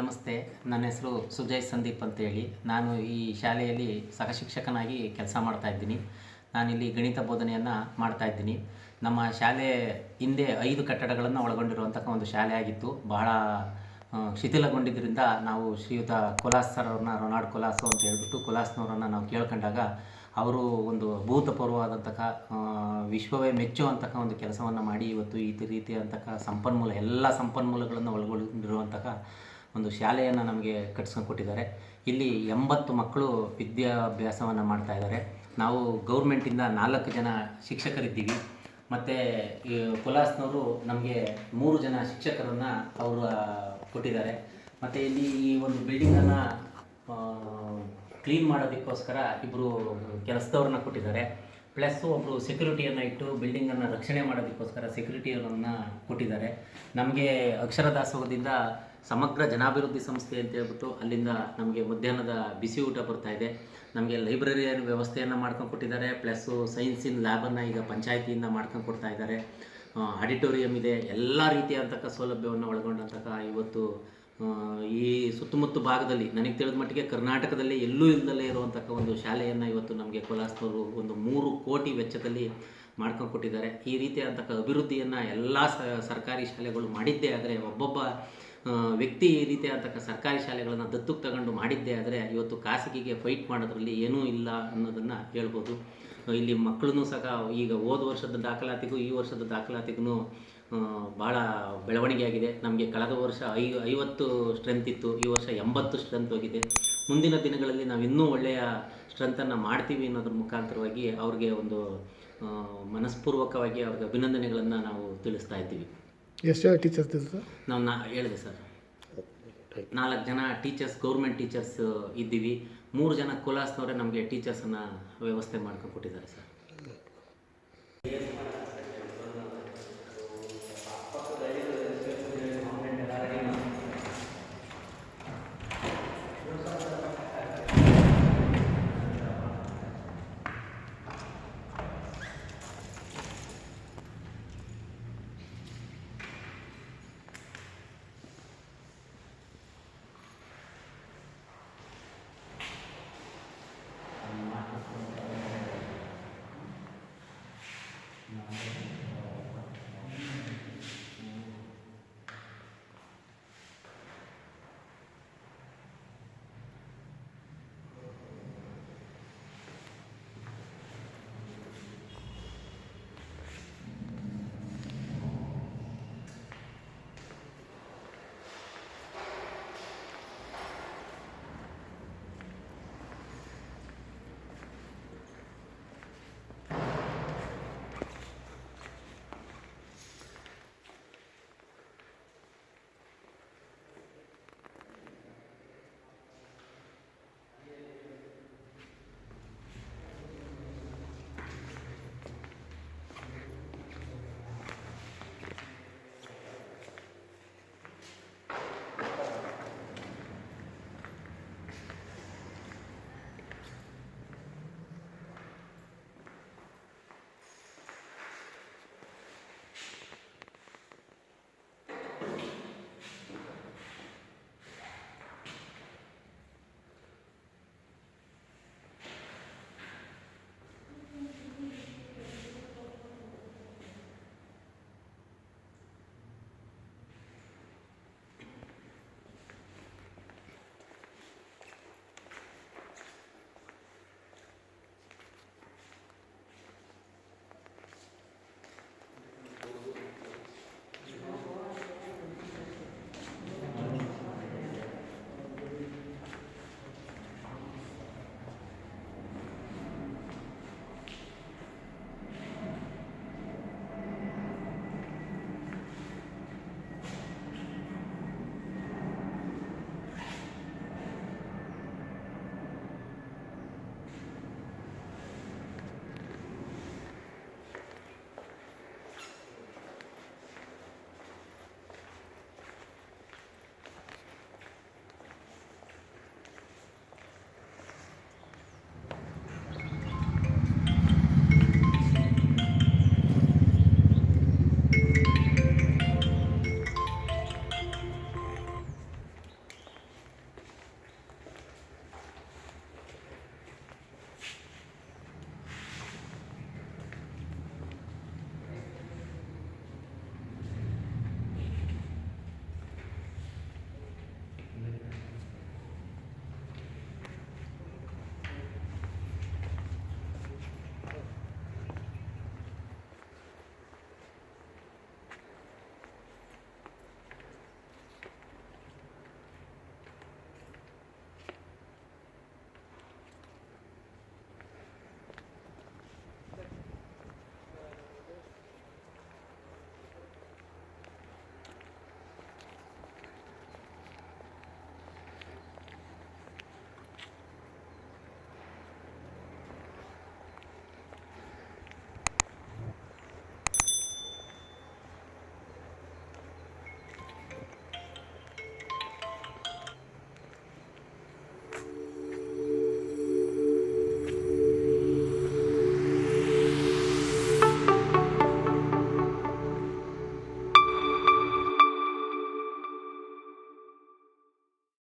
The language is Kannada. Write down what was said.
ನಮಸ್ತೆ, ನನ್ನ ಹೆಸರು ಸುಜಯ್ ಸಂದೀಪ್ ಅಂತೇಳಿ. ನಾನು ಈ ಶಾಲೆಯಲ್ಲಿ ಸಹಶಿಕ್ಷಕನಾಗಿ ಕೆಲಸ ಮಾಡ್ತಾಯಿದ್ದೀನಿ ನಾನಿಲ್ಲಿ ಗಣಿತ ಬೋಧನೆಯನ್ನು ಮಾಡ್ತಾ ಇದ್ದೀನಿ. ನಮ್ಮ ಶಾಲೆ ಹಿಂದೆ ಐದು ಕಟ್ಟಡಗಳನ್ನು ಒಳಗೊಂಡಿರುವಂತಹ ಒಂದು ಶಾಲೆ ಆಗಿತ್ತು. ಬಹಳ ಶಿಥಿಲಗೊಂಡಿದ್ದರಿಂದ ನಾವು ಶ್ರೀಯುತ ಕೊಲಾಸ್ ಸರ್ ಅವ್ರನ್ನ, ರೊನಾಲ್ಡ್ ಕೊಲಾಸು ಅಂತ ಹೇಳ್ಬಿಟ್ಟು ಕೊಲಾಸ್ನವ್ರನ್ನ ನಾವು ಕೇಳ್ಕೊಂಡಾಗ ಅವರು ಒಂದು ಭೂತಪೂರ್ವವಾದಂತಹ ವಿಶ್ವವೇ ಮೆಚ್ಚುವಂತಹ ಒಂದು ಕೆಲಸವನ್ನು ಮಾಡಿ ಇವತ್ತು ಈ ರೀತಿಯಾದಂತಹ ಸಂಪನ್ಮೂಲ, ಎಲ್ಲ ಸಂಪನ್ಮೂಲಗಳನ್ನು ಒಳಗೊಂಡಿರುವಂತಹ ಒಂದು ಶಾಲೆಯನ್ನು ನಮಗೆ ಕಟ್ಸ್ಕೊಂಡು ಕೊಟ್ಟಿದ್ದಾರೆ. ಇಲ್ಲಿ ಎಂಬತ್ತು ಮಕ್ಕಳು ವಿದ್ಯಾಭ್ಯಾಸವನ್ನು ಮಾಡ್ತಾ ಇದ್ದಾರೆ. ನಾವು ಗೌರ್ಮೆಂಟಿಂದ ನಾಲ್ಕು ಜನ ಶಿಕ್ಷಕರಿದ್ದೀವಿ. ಮತ್ತು ಈ ಕೊಲಾಸ್ನವರು ನಮಗೆ ಮೂರು ಜನ ಶಿಕ್ಷಕರನ್ನು ಅವರು ಕೊಟ್ಟಿದ್ದಾರೆ. ಮತ್ತು ಇಲ್ಲಿ ಈ ಒಂದು ಬಿಲ್ಡಿಂಗನ್ನು ಕ್ಲೀನ್ ಮಾಡೋದಕ್ಕೋಸ್ಕರ ಇಬ್ಬರು ಕೆಲಸದವ್ರನ್ನ ಕೊಟ್ಟಿದ್ದಾರೆ. ಪ್ಲಸ್ಸು ಒಬ್ಬರು ಸೆಕ್ಯೂರಿಟಿಯನ್ನು ಇಟ್ಟು ಬಿಲ್ಡಿಂಗನ್ನು ರಕ್ಷಣೆ ಮಾಡೋದಕ್ಕೋಸ್ಕರ ಸೆಕ್ಯೂರಿಟಿಯನ್ನು ಕೊಟ್ಟಿದ್ದಾರೆ. ನಮಗೆ ಅಕ್ಷರ ದಾಸೋಹದಿಂದ ಸಮಗ್ರ ಜನಾಭಿವೃದ್ಧಿ ಸಂಸ್ಥೆ ಅಂತ ಹೇಳ್ಬಿಟ್ಟು ಅಲ್ಲಿಂದ ನಮಗೆ ಮಧ್ಯಾಹ್ನದ ಬಿಸಿ ಊಟ ಬರ್ತಾ ಇದೆ. ನಮಗೆ ಲೈಬ್ರರಿಯ ವ್ಯವಸ್ಥೆಯನ್ನು ಮಾಡ್ಕೊಂಡು ಕೊಟ್ಟಿದ್ದಾರೆ. ಪ್ಲಸ್ಸು ಸೈನ್ಸಿನ ಲ್ಯಾಬನ್ನು ಈಗ ಪಂಚಾಯತಿಯಿಂದ ಮಾಡ್ಕೊಂಡು ಕೊಡ್ತಾ ಇದ್ದಾರೆ. ಆಡಿಟೋರಿಯಂ ಇದೆ. ಎಲ್ಲ ರೀತಿಯಾದಂತಹ ಸೌಲಭ್ಯವನ್ನು ಒಳಗೊಂಡಂತಹ ಇವತ್ತು ಈ ಸುತ್ತಮುತ್ತ ಭಾಗದಲ್ಲಿ, ನನಗೆ ತಿಳಿದ ಮಟ್ಟಿಗೆ ಕರ್ನಾಟಕದಲ್ಲಿ ಎಲ್ಲೂ ಇಲ್ಲದಲ್ಲೇ ಇರುವಂತಹ ಒಂದು ಶಾಲೆಯನ್ನು ಇವತ್ತು ನಮಗೆ ಕೋಲಾಸ್ನವರು ಒಂದು ಮೂರು ಕೋಟಿ ವೆಚ್ಚದಲ್ಲಿ ಮಾಡ್ಕೊಂಡು ಕೊಟ್ಟಿದ್ದಾರೆ. ಈ ರೀತಿಯಾದಂತಹ ಅಭಿವೃದ್ಧಿಯನ್ನು ಎಲ್ಲ ಸರ್ಕಾರಿ ಶಾಲೆಗಳು ಮಾಡಿದ್ದೇ ಆದರೆ ಒಬ್ಬೊಬ್ಬ ವ್ಯಕ್ತಿ ಈ ರೀತಿಯಾದಂಥ ಸರ್ಕಾರಿ ಶಾಲೆಗಳನ್ನು ದತ್ತುಗೆ ತಗೊಂಡು ಮಾಡಿದ್ದೇ ಆದರೆ ಇವತ್ತು ಖಾಸಗಿಗೆ ಫೈಟ್ ಮಾಡೋದ್ರಲ್ಲಿ ಏನೂ ಇಲ್ಲ ಅನ್ನೋದನ್ನು ಹೇಳ್ಬೋದು. ಇಲ್ಲಿ ಮಕ್ಕಳನ್ನು ಸಹ ಈಗ ಹೋದ ವರ್ಷದ ದಾಖಲಾತಿಗೂ ಈ ವರ್ಷದ ದಾಖಲಾತಿಗೂ ಭಾಳ ಬೆಳವಣಿಗೆ ಆಗಿದೆ. ನಮಗೆ ಕಳೆದ ವರ್ಷ ಐ, ಐವತ್ತು ಸ್ಟ್ರೆಂತ್ ಇತ್ತು, ಈ ವರ್ಷ ಎಂಬತ್ತು ಸ್ಟ್ರೆಂತ್ ಹೋಗಿದೆ. ಮುಂದಿನ ದಿನಗಳಲ್ಲಿ ನಾವು ಇನ್ನೂ ಒಳ್ಳೆಯ ಸ್ಟ್ರೆಂತನ್ನು ಮಾಡ್ತೀವಿ ಅನ್ನೋದ್ರ ಮುಖಾಂತರವಾಗಿ ಅವ್ರಿಗೆ ಒಂದು ಮನಸ್ಪೂರ್ವಕವಾಗಿ ಅವ್ರಿಗೆ ಅಭಿನಂದನೆಗಳನ್ನು ನಾವು ತಿಳಿಸ್ತಾ ಇದ್ದೀವಿ. ಎಷ್ಟು ಜನ ಟೀಚರ್ಸ್ ಸರ್ ನಾವು ನಾ ಹೇಳಿದೆ ಸರ್. ನಾಲ್ಕು ಜನ ಟೀಚರ್ಸ್ ಗೌರ್ಮೆಂಟ್ ಟೀಚರ್ಸ್ ಇದ್ದೀವಿ. ಮೂರು ಜನ ಕುಲಾಸ್ನವರೇ ನಮಗೆ ಟೀಚರ್ಸನ್ನು ವ್ಯವಸ್ಥೆ ಮಾಡ್ಕೊಂಡು ಕೊಟ್ಟಿದ್ದಾರೆ ಸರ್.